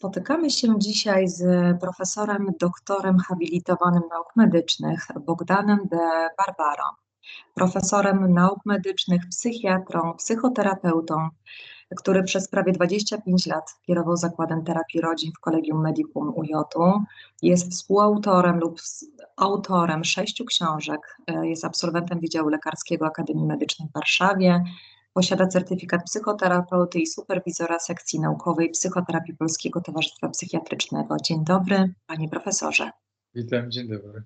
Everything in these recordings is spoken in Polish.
Spotykamy się dzisiaj z profesorem, doktorem habilitowanym nauk medycznych Bogdanem de Barbaro, profesorem nauk medycznych, psychiatrą, psychoterapeutą, który przez prawie 25 lat kierował Zakładem Terapii Rodzin w Kolegium Medicum UJ. Jest współautorem lub autorem sześciu książek, jest absolwentem Wydziału Lekarskiego Akademii Medycznej w Warszawie, Posiada certyfikat psychoterapeuty i superwizora sekcji naukowej psychoterapii Polskiego Towarzystwa Psychiatrycznego. Dzień dobry, panie profesorze. Witam, dzień dobry.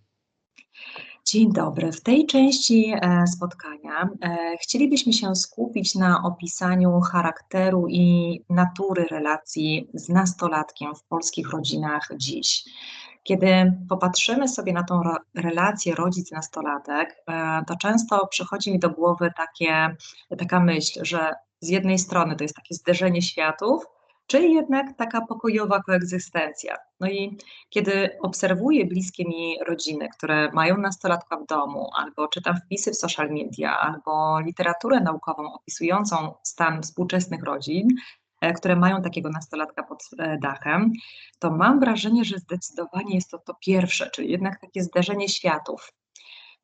Dzień dobry. W tej części e, spotkania e, chcielibyśmy się skupić na opisaniu charakteru i natury relacji z nastolatkiem w polskich rodzinach dziś. Kiedy popatrzymy sobie na tą relację rodzic-nastolatek, e, to często przychodzi mi do głowy takie, taka myśl, że z jednej strony to jest takie zderzenie światów, czy jednak taka pokojowa koegzystencja. No i kiedy obserwuję bliskie mi rodziny, które mają nastolatka w domu, albo czytam wpisy w social media, albo literaturę naukową opisującą stan współczesnych rodzin, które mają takiego nastolatka pod e, dachem, to mam wrażenie, że zdecydowanie jest to to pierwsze, czyli jednak takie zderzenie światów.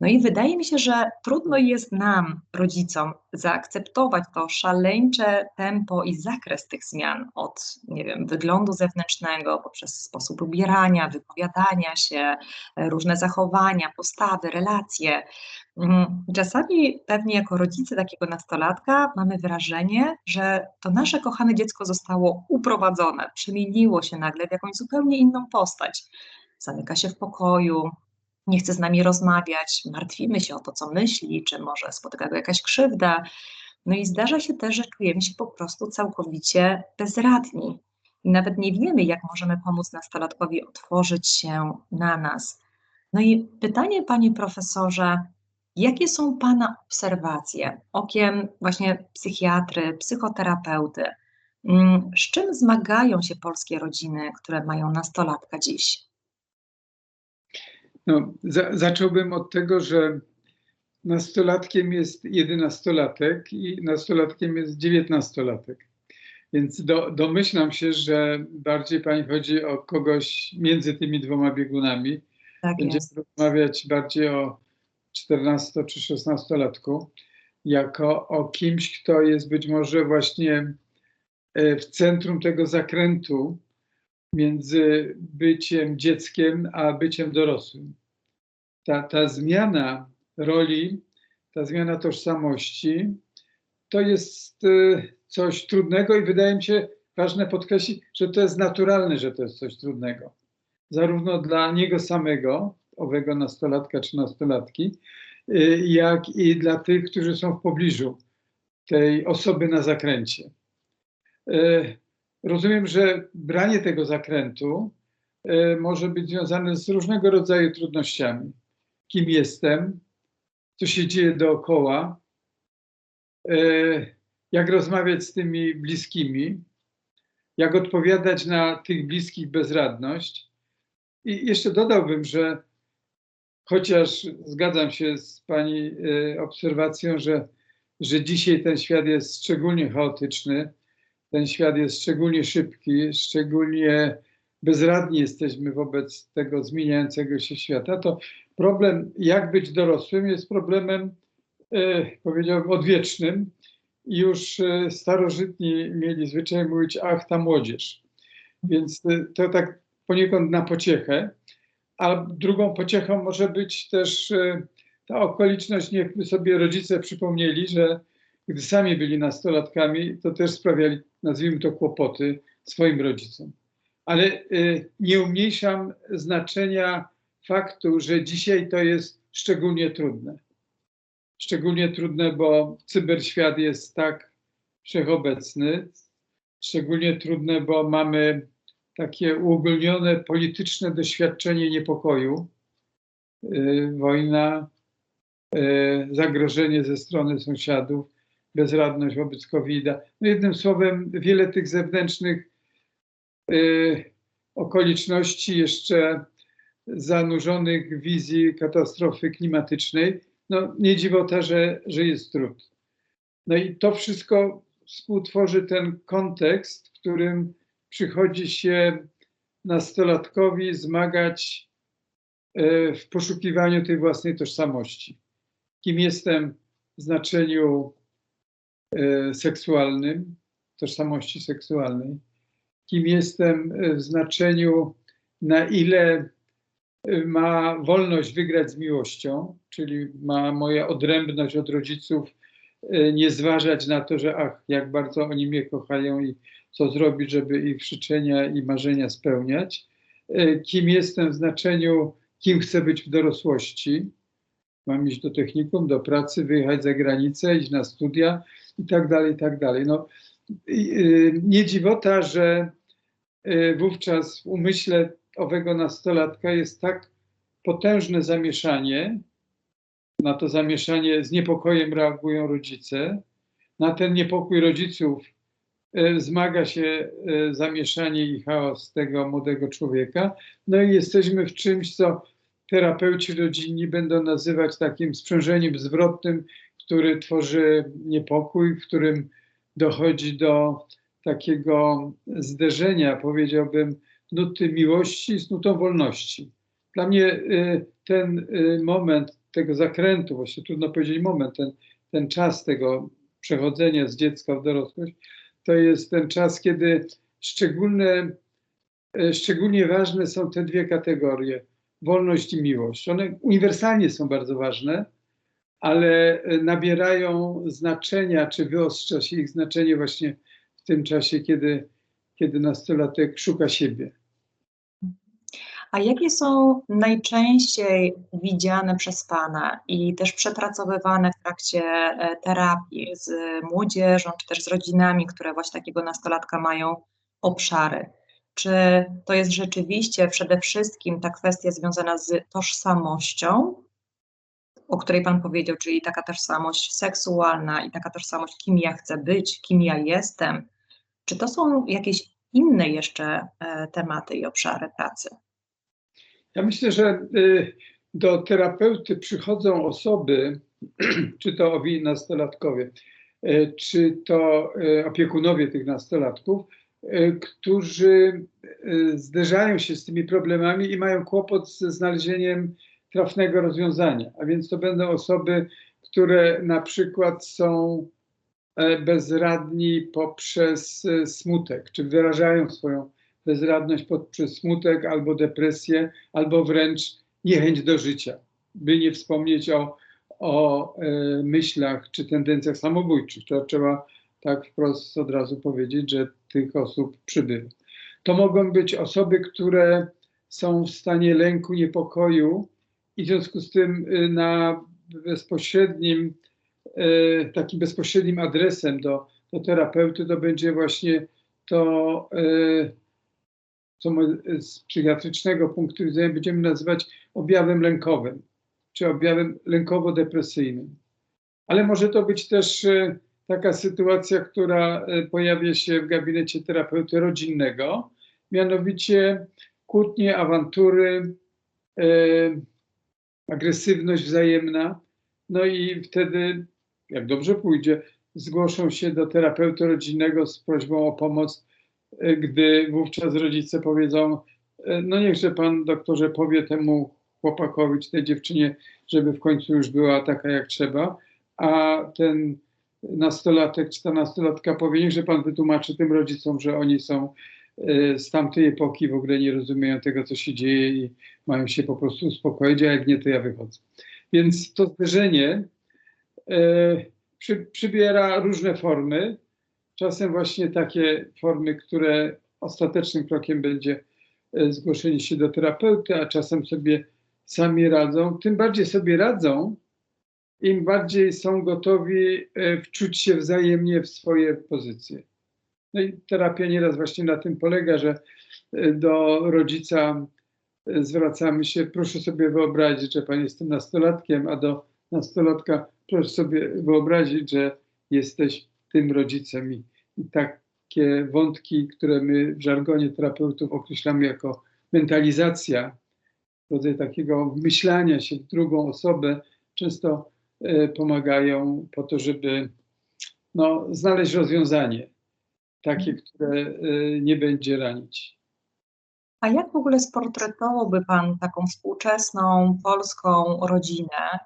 No i wydaje mi się, że trudno jest nam, rodzicom, zaakceptować to szaleńcze tempo i zakres tych zmian od, nie wiem, wyglądu zewnętrznego, poprzez sposób ubierania, wypowiadania się, różne zachowania, postawy, relacje. Mm, czasami pewnie jako rodzice takiego nastolatka mamy wrażenie, że to nasze kochane dziecko zostało uprowadzone, przemieniło się nagle w jakąś zupełnie inną postać. Zamyka się w pokoju, nie chce z nami rozmawiać, martwimy się o to, co myśli, czy może spotyka go jakaś krzywda. No i zdarza się też, że czujemy się po prostu całkowicie bezradni. I nawet nie wiemy, jak możemy pomóc nastolatkowi otworzyć się na nas. No i pytanie, panie profesorze, jakie są pana obserwacje okiem właśnie psychiatry, psychoterapeuty? Mm, z czym zmagają się polskie rodziny, które mają nastolatka dziś? No, za, zacząłbym od tego, że nastolatkiem jest jedenastolatek i nastolatkiem jest dziewiętnastolatek. Więc do, domyślam się, że bardziej pani chodzi o kogoś między tymi dwoma biegunami. Tak Będziemy jest. rozmawiać bardziej o 14 czy 16-latku, jako o kimś, kto jest być może właśnie e, w centrum tego zakrętu między byciem dzieckiem a byciem dorosłym. Ta, ta zmiana roli, ta zmiana tożsamości, to jest y, coś trudnego i wydaje mi się ważne podkreślić, że to jest naturalne, że to jest coś trudnego. Zarówno dla niego samego, owego nastolatka czy nastolatki, y, jak i dla tych, którzy są w pobliżu tej osoby na zakręcie. Y, Rozumiem, że branie tego zakrętu może być związane z różnego rodzaju trudnościami. Kim jestem, co się dzieje dookoła, e, jak rozmawiać z tymi bliskimi, jak odpowiadać na tych bliskich bezradność. I jeszcze dodałbym, że chociaż zgadzam się z Pani e, obserwacją, że, że dzisiaj ten świat jest szczególnie chaotyczny, ten świat jest szczególnie szybki, szczególnie bezradni jesteśmy wobec tego zmieniającego się świata, to problem, jak być dorosłym, jest problemem, e, powiedziałbym, odwiecznym. Już e, starożytni mieli zwyczaj mówić, ach, ta młodzież. Więc e, to tak poniekąd na pociechę. A drugą pociechą może być też e, ta okoliczność, niechby sobie rodzice przypomnieli, że gdy sami byli nastolatkami, to też sprawiali, nazwijmy to, kłopoty swoim rodzicom. Ale y, nie umniejszam znaczenia faktu, że dzisiaj to jest szczególnie trudne. Szczególnie trudne, bo cyberświat jest tak wszechobecny. Szczególnie trudne, bo mamy takie uogólnione polityczne doświadczenie niepokoju, y, wojna, y, zagrożenie ze strony sąsiadów bezradność wobec COVID-a. No jednym słowem, wiele tych zewnętrznych okoliczności jeszcze zanurzonych w wizji katastrofy klimatycznej. No nie dziwota, że, że jest trud. No i to wszystko współtworzy ten kontekst, w którym przychodzi się nastolatkowi zmagać e, w poszukiwaniu tej własnej tożsamości. Kim jestem w znaczeniu e, seksualnym, tożsamości seksualnej, kim jestem w znaczeniu, na ile ma wolność wygrać z miłością, czyli ma moja odrębność od rodziców nie zważać na to, że ach, jak bardzo oni mnie kochają i co zrobić, żeby ich życzenia i marzenia spełniać. Kim jestem w znaczeniu, kim chcę być w dorosłości. Mam iść do technikum, do pracy, wyjechać za granicę, iść na studia i tak dalej, i tak dalej. No, nie dziwota, że wówczas w umyśle owego nastolatka jest tak potężne zamieszanie, na to zamieszanie z niepokojem reagują rodzice, na ten niepokój rodziców e, zmaga się e, zamieszanie i chaos tego młodego człowieka. No i jesteśmy w czymś, co terapeuci rodzinni będą nazywać takim sprzężeniem zwrotnym, który tworzy niepokój, w którym dochodzi do takiego zderzenia, powiedziałbym, nuty miłości z nutą wolności. Dla mnie y, ten y, moment tego zakrętu, właśnie trudno powiedzieć moment, ten, ten czas tego przechodzenia z dziecka w dorosłość, to jest ten czas, kiedy szczególne, y, szczególnie ważne są te dwie kategorie, wolność i miłość. One uniwersalnie są bardzo ważne, ale nabierają znaczenia, czy wyostrza się ich znaczenie właśnie w tym czasie, kiedy, kiedy nastolatek szuka siebie. A jakie są najczęściej widziane przez Pana i też przepracowywane w trakcie e, terapii z młodzieżą, czy też z rodzinami, które właśnie takiego nastolatka mają obszary? Czy to jest rzeczywiście przede wszystkim ta kwestia związana z tożsamością, o której Pan powiedział, czyli taka tożsamość seksualna i taka tożsamość, kim ja chcę być, kim ja jestem? Czy to są jakieś inne jeszcze e, tematy i obszary pracy? Ja myślę, że y, do terapeuty przychodzą osoby, czy to owi nastolatkowie, y, czy to y, opiekunowie tych nastolatków, którzy zderzają się z tymi problemami i mają kłopot ze znalezieniem trafnego rozwiązania. A więc to będą osoby, które na przykład są e, bezradni poprzez e, smutek, czy wyrażają swoją bezradność poprzez smutek albo depresję, albo wręcz niechęć do życia, by nie wspomnieć o, o e, myślach czy tendencjach samobójczych. To trzeba tak wprost od razu powiedzieć, że tych osób przybywa. To mogą być osoby, które są w stanie lęku, niepokoju i w związku z tym y, na bezpośrednim, y, takim bezpośrednim adresem do, do terapeuty to będzie właśnie to y, co z psychiatrycznego punktu widzenia będziemy nazywać objawem lękowym, czy objawem lękowo-depresyjnym. Ale może to być też taka sytuacja, która pojawia się w gabinecie terapeuty rodzinnego, mianowicie kłótnie, awantury, agresywność wzajemna. No i wtedy, jak dobrze pójdzie, zgłoszą się do terapeuty rodzinnego z prośbą o pomoc gdy wówczas rodzice powiedzą, e, no niechże pan doktorze powie temu chłopakowi czy tej dziewczynie, żeby w końcu już była taka jak trzeba, a ten nastolatek czy ta nastolatka powie, niechże pan wytłumaczy tym rodzicom, że oni są e, z tamtej epoki, w ogóle nie rozumieją tego, co się dzieje i mają się po prostu uspokoić, a jak nie, to ja wychodzę. Więc to zderzenie e, przy, przybiera różne formy czasem właśnie takie formy, które ostatecznym krokiem będzie e, zgłoszenie się do terapeuty, a czasem sobie sami radzą. Tym bardziej sobie radzą, im bardziej są gotowi wczuć się wzajemnie w swoje pozycje. No i terapia nieraz właśnie na tym polega, że e, do rodzica zwracamy się, proszę sobie wyobrazić, że pan jest tym nastolatkiem, a do nastolatka proszę sobie wyobrazić, że jesteś tym rodzicem i, i takie wątki, które my w żargonie terapeutów określamy jako mentalizacja, rodzaj takiego wmyślania się w drugą osobę, często e, pomagają po to, żeby no, znaleźć rozwiązanie. Takie, które y, nie będzie ranić. A jak w ogóle sportretowałby Pan taką współczesną polską rodzinę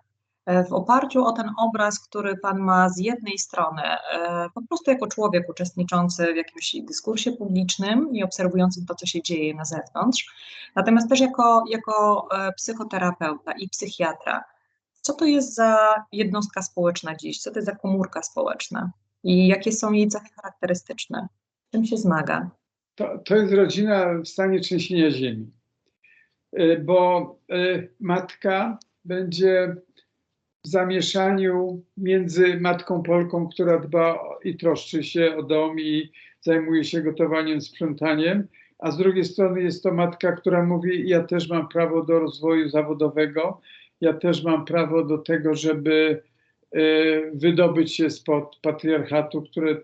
e, w oparciu o ten obraz, który Pan ma z jednej strony, e, po prostu jako człowiek uczestniczący w jakimś dyskursie publicznym i obserwujący to, co się dzieje na zewnątrz, natomiast też jako, jako e, psychoterapeuta i psychiatra. Co to jest za jednostka społeczna dziś? Co to jest za komórka społeczna? I jakie są jej cechy charakterystyczne? Czym się zmaga? To, to jest rodzina w stanie trzęsienia ziemi, Y, bo y, matka będzie w zamieszaniu między matką Polką, która dba i troszczy się o dom i zajmuje się gotowaniem, sprzątaniem, a z drugiej strony jest to matka, która mówi: Ja też mam prawo do rozwoju zawodowego, ja też mam prawo do tego, żeby wydobyć się spod patriarchatu, które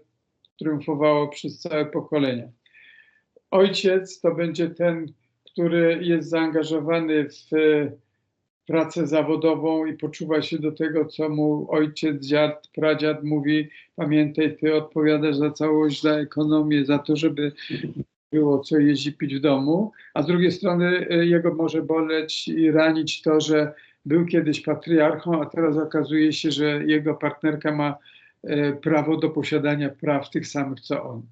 triumfowało przez całe pokolenia. Ojciec to będzie ten, który jest zaangażowany w e, pracę zawodową i poczuwa się do tego, co mu ojciec, dziad, pradziad mówi. Pamiętaj, ty odpowiadasz za całość, za ekonomię, za to, żeby było co i pić w domu. A z drugiej strony e, jego może boleć i ranić to, że był kiedyś patriarchą, a teraz okazuje się, że jego partnerka ma e, prawo do posiadania praw tych samych co on.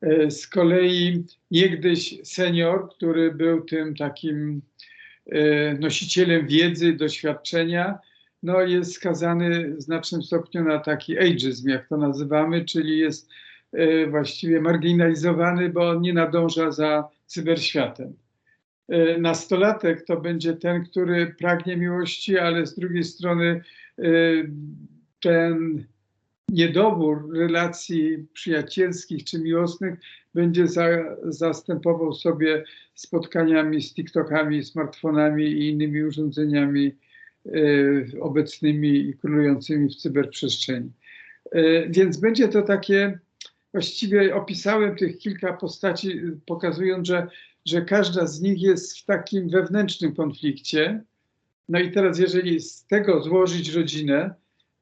E, Z kolei niegdyś senior, który był tym takim e, nosicielem wiedzy, doświadczenia, no jest skazany w znacznym stopniu na taki ageizm, jak to nazywamy, czyli jest właściwie marginalizowany, bo on nie nadąża za cyberświatem. E, Nastolatek to będzie ten, który pragnie miłości, ale z drugiej strony e, ten niedobór relacji przyjacielskich czy miłosnych będzie za, zastępował sobie spotkaniami z TikTokami, smartfonami i innymi urządzeniami e, obecnymi i królującymi w cyberprzestrzeni. Więc będzie to takie, właściwie opisałem tych kilka postaci, pokazując, że, że każda z nich jest w takim wewnętrznym konflikcie. No i teraz, jeżeli z tego złożyć rodzinę,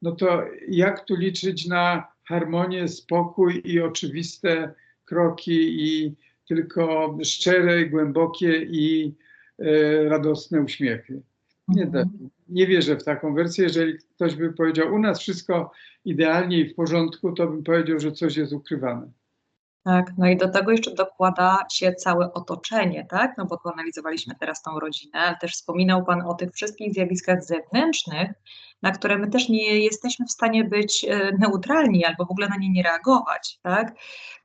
no to jak tu liczyć na harmonię, spokój i oczywiste kroki i tylko szczere, głębokie i e, radosne uśmiechy. Nie, da, nie wierzę w taką wersję. Jeżeli ktoś by powiedział, u nas wszystko idealnie i w porządku, to bym powiedział, że coś jest ukrywane. Tak, no i do tego jeszcze dokłada się całe otoczenie, tak? No bo analizowaliśmy teraz tą rodzinę, ale też wspominał Pan o tych wszystkich zjawiskach zewnętrznych, na które my też nie jesteśmy w stanie być e, neutralni albo w ogóle na nie nie reagować, tak?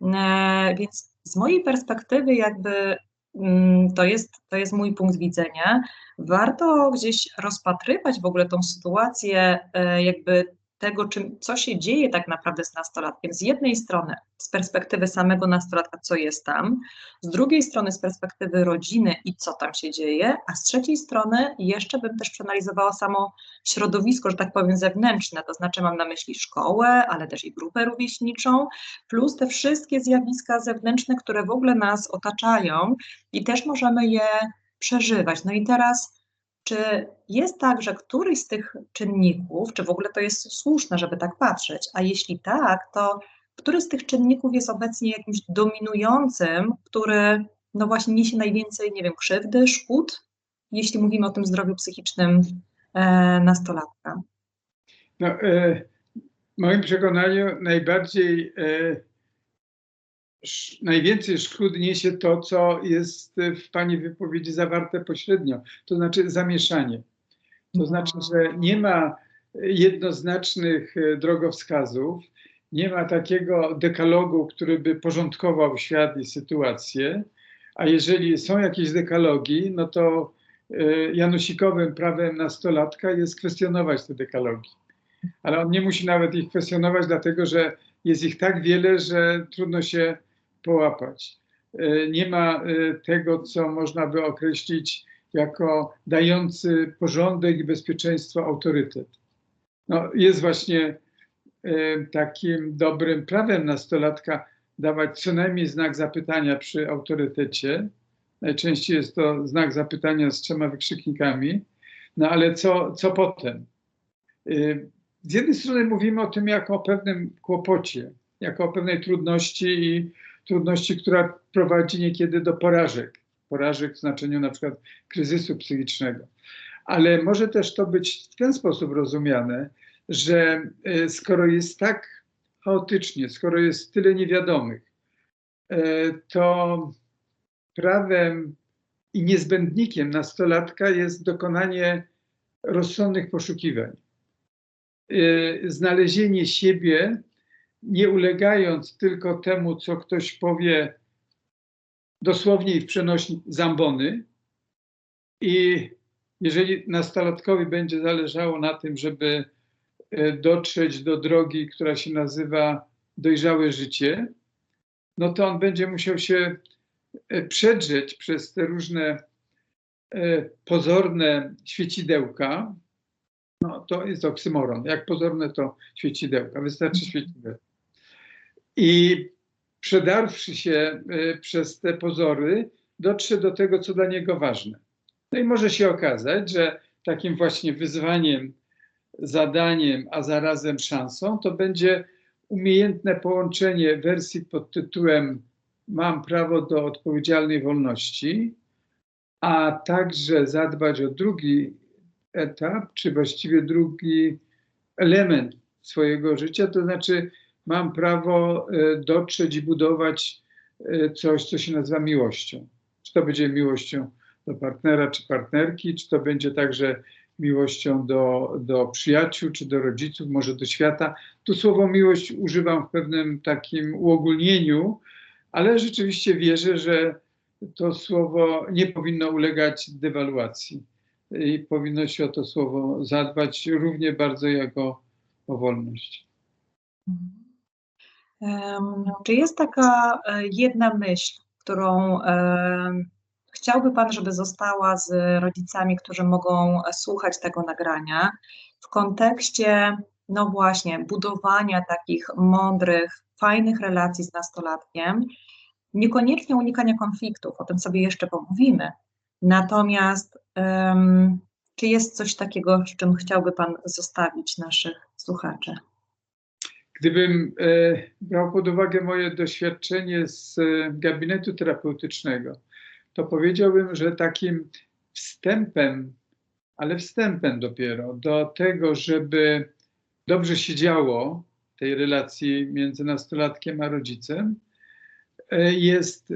E, Więc z mojej perspektywy jakby mm, to jest, to jest mój punkt widzenia. Warto gdzieś rozpatrywać w ogóle tą sytuację e, jakby tego, czym, co się dzieje tak naprawdę z nastolatkiem. Z jednej strony z perspektywy samego nastolatka, co jest tam, z drugiej strony z perspektywy rodziny i co tam się dzieje, a z trzeciej strony jeszcze bym też przeanalizowała samo środowisko, że tak powiem, zewnętrzne, to znaczy mam na myśli szkołę, ale też i grupę rówieśniczą, plus te wszystkie zjawiska zewnętrzne, które w ogóle nas otaczają i też możemy je przeżywać. No i teraz czy jest tak, że któryś z tych czynników, czy w ogóle to jest słuszne, żeby tak patrzeć, a jeśli tak, to który z tych czynników jest obecnie jakimś dominującym, który no właśnie niesie najwięcej, nie wiem, krzywdy, szkód, jeśli mówimy o tym zdrowiu psychicznym e, nastolatka? No, e, w moim przekonaniu najbardziej, e, najwięcej szkód niesie to, co jest w Pani wypowiedzi zawarte pośrednio, to znaczy zamieszanie. To znaczy, że nie ma jednoznacznych e, drogowskazów, nie ma takiego dekalogu, który by porządkował świat i sytuację, a jeżeli są jakieś dekalogi, no to e, janusikowym prawem nastolatka jest kwestionować te dekalogi. Ale on nie musi nawet ich kwestionować, dlatego że jest ich tak wiele, że trudno się połapać. E, Nie ma e, tego, co można by określić jako dający porządek i bezpieczeństwo autorytet. No, jest właśnie e, takim dobrym prawem nastolatka dawać co najmniej znak zapytania przy autorytecie. Najczęściej jest to znak zapytania z trzema wykrzyknikami. No ale co, co potem? Z jednej strony mówimy o tym jako o pewnym kłopocie, jako o pewnej trudności i trudności, która prowadzi niekiedy do porażek. Porażek w znaczeniu na przykład kryzysu psychicznego. Ale może też to być w ten sposób rozumiane, że e, skoro jest tak chaotycznie, skoro jest tyle niewiadomych, e, to prawem i niezbędnikiem nastolatka jest dokonanie rozsądnych poszukiwań. E, znalezienie siebie, nie ulegając tylko temu, co ktoś powie dosłownie i w przenośni zambony. I jeżeli nastolatkowi będzie zależało na tym, żeby e, dotrzeć do drogi, która się nazywa dojrzałe życie, no to on będzie musiał się e, przedrzeć przez te różne e, pozorne świecidełka. No to jest oksymoron. Jak pozorne to świecidełka, wystarczy świecidełka. I przedarwszy się przez te pozory, dotrze do tego, co dla niego ważne. No i może się okazać, że takim właśnie wyzwaniem, zadaniem, a zarazem szansą, to będzie umiejętne połączenie wersji pod tytułem Mam prawo do odpowiedzialnej wolności, a także zadbać o drugi etap, czy właściwie drugi element swojego życia, to znaczy mam prawo e, dotrzeć i budować e, coś, co się nazywa miłością. Czy to będzie miłością do partnera czy partnerki, czy to będzie także miłością do, do przyjaciół, czy do rodziców, może do świata. Tu słowo miłość używam w pewnym takim uogólnieniu, ale rzeczywiście wierzę, że to słowo nie powinno ulegać dewaluacji i powinno się o to słowo zadbać równie bardzo jak o, o wolność. Czy jest taka e, jedna myśl, którą chciałby Pan, żeby została z rodzicami, którzy mogą słuchać tego nagrania w kontekście, no właśnie, budowania takich mądrych, fajnych relacji z nastolatkiem, niekoniecznie unikania konfliktów, o tym sobie jeszcze pomówimy. Natomiast czy jest coś takiego, z czym chciałby Pan zostawić naszych słuchaczy? Gdybym e, brał pod uwagę moje doświadczenie z e, gabinetu terapeutycznego, to powiedziałbym, że takim wstępem, ale wstępem dopiero do tego, żeby dobrze się działo tej relacji między nastolatkiem a rodzicem, e, jest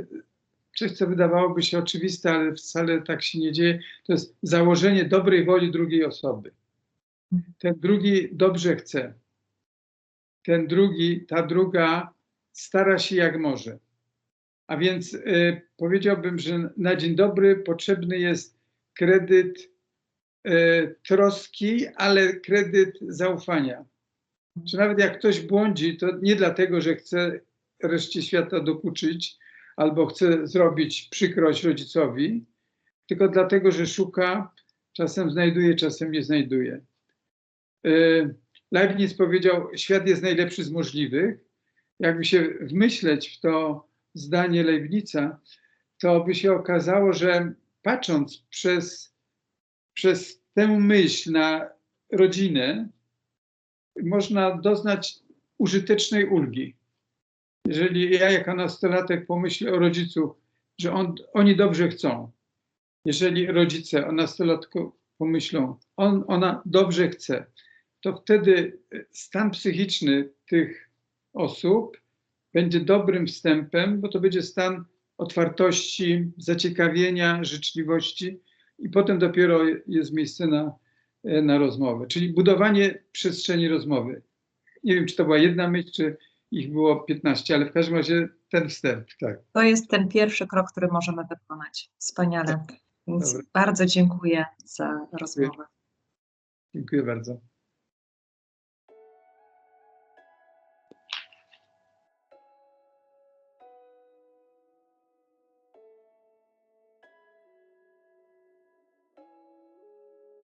coś, co wydawałoby się oczywiste, ale wcale tak się nie dzieje. To jest założenie dobrej woli drugiej osoby. Ten drugi dobrze chce. Ten drugi, ta druga stara się jak może. A więc y, powiedziałbym, że na dzień dobry potrzebny jest kredyt y, troski, ale kredyt zaufania. Że nawet jak ktoś błądzi, to nie dlatego, że chce reszcie świata dokuczyć albo chce zrobić przykrość rodzicowi, tylko dlatego, że szuka, czasem znajduje, czasem nie znajduje. Y, Leibniz powiedział, świat jest najlepszy z możliwych. Jakby się wmyśleć w to, zdanie Leibnica, to by się okazało, że patrząc przez, przez tę myśl na rodzinę, można doznać użytecznej ulgi. Jeżeli ja jako nastolatek pomyślę o rodzicu, że on, oni dobrze chcą, jeżeli rodzice o nastolatku pomyślą, on, ona dobrze chce, to wtedy stan psychiczny tych osób będzie dobrym wstępem, bo to będzie stan otwartości, zaciekawienia, życzliwości i potem dopiero jest miejsce na, na rozmowę, czyli budowanie przestrzeni rozmowy. Nie wiem, czy to była jedna myśl, czy ich było 15, ale w każdym razie ten wstęp, tak. To jest ten pierwszy krok, który możemy wykonać. Wspaniale. Więc bardzo dziękuję za rozmowę. Dziękuję bardzo.